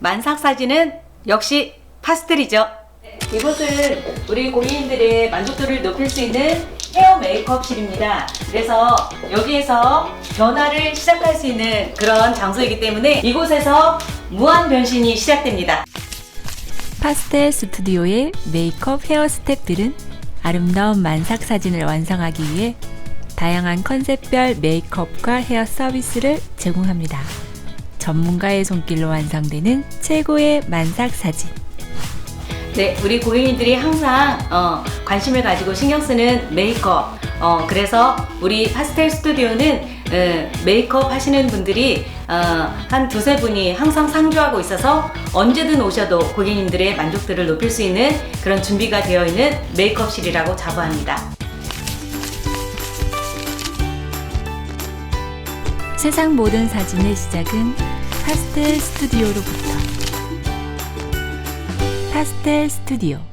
만삭 사진은 역시 파스텔이죠. 이곳은 우리 고객님들의 만족도를 높일 수 있는 헤어 메이크업실입니다. 그래서 여기에서 변화를 시작할 수 있는 그런 장소이기 때문에 이곳에서 무한 변신이 시작됩니다. 파스텔 스튜디오의 메이크업 헤어 스태프들은 아름다운 만삭 사진을 완성하기 위해 다양한 컨셉별 메이크업과 헤어 서비스를 제공합니다. 전문가의 손길로 완성되는 최고의 만삭 사진. 네, 우리 고객님들이 항상 어, 관심을 가지고 신경 쓰는 메이크업. 어, 그래서 우리 파스텔 스튜디오는 어, 메이크업 하시는 분들이 어, 한 두세 분이 항상 상주하고 있어서 언제든 오셔도 고객님들의 만족도를 높일 수 있는 그런 준비가 되어 있는 메이크업실이라고 자부합니다. 세상 모든 사진의 시작은 파스텔 스튜디오로부터. 파스텔 스튜디오.